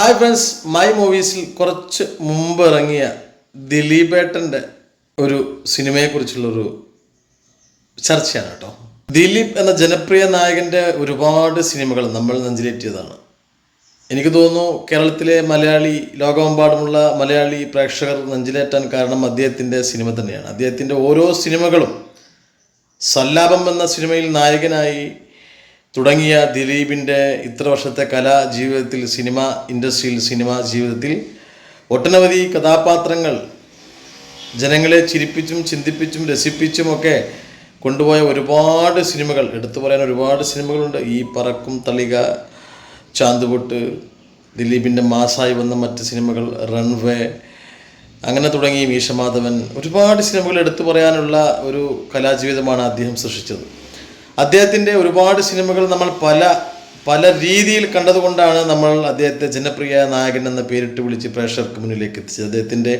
Hi friends my മൂവീസിൽ കുറച്ച് മുമ്പ് ഇറങ്ങിയ ദിലീപേട്ടന്റെ ഒരു സിനിമയെക്കുറിച്ചുള്ളൊരു ചർച്ചയാണ് കേട്ടോ. ദിലീപ് എന്ന ജനപ്രിയ നായകന്റെ ഒരുപാട് സിനിമകൾ നമ്മൾ നെഞ്ചിലേറ്റിയതാണ്. എനിക്ക് തോന്നുന്നു കേരളത്തിലെ മലയാളി ലോകമെമ്പാടുമുള്ള മലയാളി പ്രേക്ഷകർ നെഞ്ചിലേറ്റാൻ കാരണം അദ്ദേഹത്തിന്റെ സിനിമ തന്നെയാണ്. അദ്ദേഹത്തിന്റെ ഓരോ സിനിമകളും സല്ലാപം എന്ന സിനിമയിൽ നായകനായി തുടങ്ങിയ ദിലീപിന്റെ ഇത്ര വർഷത്തെ കലാ ജീവിതത്തിൽ സിനിമ ഇൻഡസ്ട്രിയിൽ സിനിമ ജീവിതത്തിൽ ഒട്ടനവധി കഥാപാത്രങ്ങൾ ജനങ്ങളെ ചിരിപ്പിച്ചും ചിന്തിപ്പിച്ചും രസിപ്പിച്ചും ഒക്കെ കൊണ്ടുപോയ ഒരുപാട് സിനിമകൾ എടുത്തു പറയാൻ ഒരുപാട് സിനിമകളുണ്ട്. ഈ പറക്കും തളിക ചാന്തുപൊട്ട് ദിലീപിന്റെ മാസായി വന്ന മറ്റ് സിനിമകൾ റൺവേ അങ്ങനെ തുടങ്ങി മീശമാധവൻ ഒരുപാട് സിനിമകൾ എടുത്തു പറയാനുള്ള ഒരു കലാജീവിതമാണ് അദ്ദേഹം സൃഷ്ടിച്ചത്. അദ്ദേഹത്തിന്റെ ഒരുപാട് സിനിമകൾ നമ്മൾ പല പല രീതിയിൽ കണ്ടതുകൊണ്ടാണ് നമ്മൾ അദ്ദേഹത്തെ ജനപ്രിയ നായകൻ എന്ന പേരിട്ട് വിളിച്ച് പ്രേക്ഷകർക്ക് മുന്നിലേക്ക് എത്തിച്ചത്. അദ്ദേഹത്തിന്റെ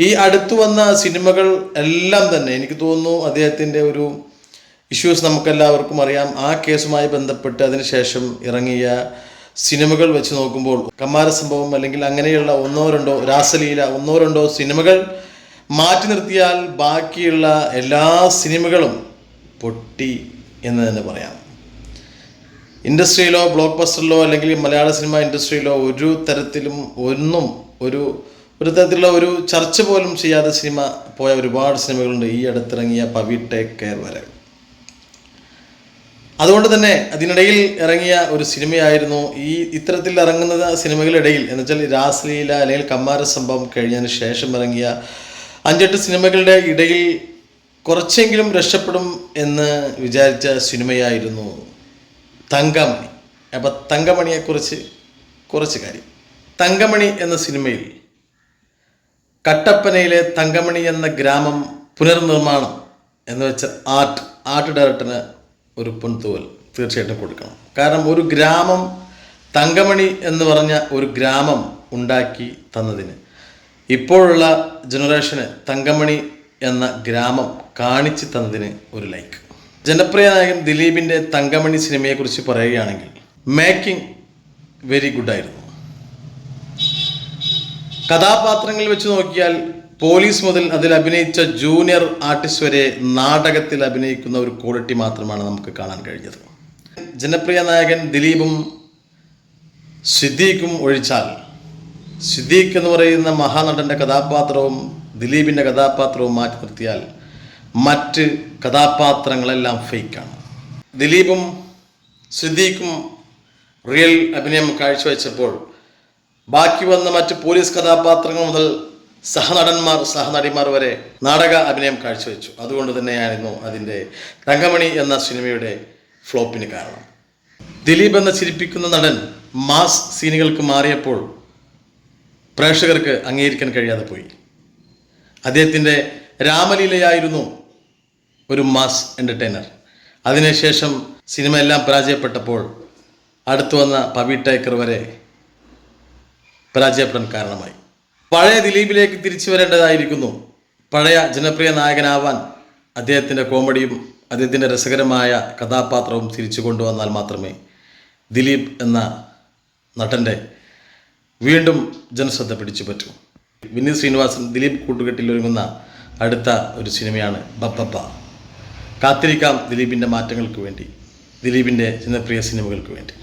ഈ അടുത്തു വന്ന സിനിമകൾ എല്ലാം തന്നെ എനിക്ക് തോന്നുന്നു അദ്ദേഹത്തിന്റെ ഒരു ഇഷ്യൂസ് നമുക്കെല്ലാവർക്കും അറിയാം. ആ കേസുമായി ബന്ധപ്പെട്ട് അതിനുശേഷം ഇറങ്ങിയ സിനിമകൾ വെച്ച് നോക്കുമ്പോൾ കമാര സംഭവം അല്ലെങ്കിൽ അങ്ങനെയുള്ള ഒന്നോ രണ്ടോ രാസലീല ഒന്നോ രണ്ടോ സിനിമകൾ മാറ്റി നിർത്തിയാൽ ബാക്കിയുള്ള എല്ലാ സിനിമകളും പൊട്ടി എന്ന് തന്നെ പറയാം. ഇൻഡസ്ട്രിയിലോ ബ്ലോക്ക് ബസ്റ്ററിലോ അല്ലെങ്കിൽ മലയാള സിനിമ ഇൻഡസ്ട്രിയിലോ ഒരു തരത്തിലും ഒന്നും ഒരു ഒരു തരത്തിലുള്ള ഒരു ചർച്ച പോലും ചെയ്യാതെ സിനിമ പോയ ഒരുപാട് സിനിമകളുണ്ട് ഈ അടുത്തിറങ്ങിയ പവി ടേക്ക് കെയർ വരെ. അതുകൊണ്ട് തന്നെ അതിനിടയിൽ ഇറങ്ങിയ ഒരു സിനിമയായിരുന്നു ഈ ഇത്തരത്തിൽ ഇറങ്ങുന്ന സിനിമകളിടയിൽ. എന്ന് വെച്ചാൽ രാസ്ലീല അല്ലെങ്കിൽ കമ്മാര സംഭവം കഴിഞ്ഞതിന് ശേഷം ഇറങ്ങിയ അഞ്ചെട്ട് സിനിമകളുടെ ഇടയിൽ കുറച്ചെങ്കിലും രക്ഷപ്പെടും എന്ന് വിചാരിച്ച സിനിമയായിരുന്നു തങ്കമണി. അപ്പം തങ്കമണിയെക്കുറിച്ച് കുറച്ച് കാര്യം. തങ്കമണി എന്ന സിനിമയിൽ കട്ടപ്പനയിലെ തങ്കമണി എന്ന ഗ്രാമം പുനർനിർമ്മാണം എന്ന് വെച്ച ആർട്ട് ആർട്ട് ഡയറക്ടറിന് ഒരു പൊൻതൂവൽ തീർച്ചയായിട്ടും കൊടുക്കണം. കാരണം ഒരു ഗ്രാമം തങ്കമണി എന്ന് പറഞ്ഞ ഒരു ഗ്രാമം ഉണ്ടാക്കി തന്നതിന് ഇപ്പോഴുള്ള ജനറേഷന് തങ്കമണി എന്ന ഗ്രാമം കാണിച്ചു തന്നതിന് ഒരു ലൈക്ക് ജനപ്രിയ നായകൻ ദിലീപിന്റെ തങ്കമണി സിനിമയെക്കുറിച്ച് പറയുകയാണെങ്കിൽ മേക്കിംഗ് വെരി ഗുഡ് ആയിരുന്നു. കഥാപാത്രങ്ങളിൽ വെച്ച് നോക്കിയാൽ പോലീസ് മുതൽ അതിൽ അഭിനയിച്ച ജൂനിയർ ആർട്ടിസ്റ്റ് വരെ നാടകത്തിൽ അഭിനയിക്കുന്ന ഒരു ക്വാളിറ്റി മാത്രമാണ് നമുക്ക് കാണാൻ കഴിഞ്ഞത്. ജനപ്രിയ നായകൻ ദിലീപും സിദ്ദീഖും ഒഴിച്ചാൽ സിദ്ദീഖ് എന്ന് പറയുന്ന മഹാനടന്റെ കഥാപാത്രവും ദിലീപിന്റെ കഥാപാത്രവും മാറ്റി നിർത്തിയാൽ മറ്റ് കഥാപാത്രങ്ങളെല്ലാം ഫേക്കാണ് ദിലീപും സിദ്ദീഖും റിയൽ അഭിനയം കാഴ്ചവെച്ചപ്പോൾ ബാക്കി വന്ന മറ്റ് പോലീസ് കഥാപാത്രങ്ങൾ മുതൽ സഹനടന്മാർ സഹനടിമാർ വരെ നാടക അഭിനയം കാഴ്ചവെച്ചു. അതുകൊണ്ട് തന്നെയായിരുന്നു അതിന്റെ തങ്കമണി എന്ന സിനിമയുടെ ഫ്ലോപ്പിന് കാരണം. ദിലീപ് എന്ന ചിരിപ്പിക്കുന്ന നടൻ മാസ് സീനുകൾക്ക് മാറിയപ്പോൾ പ്രേക്ഷകർക്ക് അംഗീകരിക്കാൻ കഴിയാതെ പോയി. അദ്ദേഹത്തിന്റെ രാമലീലയായിരുന്നു ഒരു മാസ് എന്റർടൈനർ അതിനുശേഷം സിനിമ എല്ലാം പരാജയപ്പെട്ടപ്പോൾ അടുത്തു വന്ന പവി ടേക്കർ വരെ പരാജയപ്പെടാൻ കാരണമായി. പഴയ ദിലീപിലേക്ക് തിരിച്ചു വരേണ്ടതായിരിക്കുന്നു. പഴയ ജനപ്രിയ നായകനാവാൻ അദ്ദേഹത്തിന്റെ കോമഡിയും അദ്ദേഹത്തിന്റെ രസകരമായ കഥാപാത്രവും തിരിച്ചു കൊണ്ടുവന്നാൽ മാത്രമേ ദിലീപ് എന്ന നടന്റെ വീണ്ടും ജനശ്രദ്ധ പിടിച്ചു പറ്റൂ. വിനീത് ശ്രീനിവാസൻ ദിലീപ് കൂട്ടുകെട്ടിൽ ഒരുങ്ങുന്ന അടുത്ത ഒരു സിനിമയാണ് ബപ്പപ്പ കാത്തിരിക്കാം ദിലീപിന്റെ മാറ്റങ്ങൾക്ക് വേണ്ടി ദിലീപിന്റെ ജനപ്രിയ സിനിമകൾക്ക് വേണ്ടി.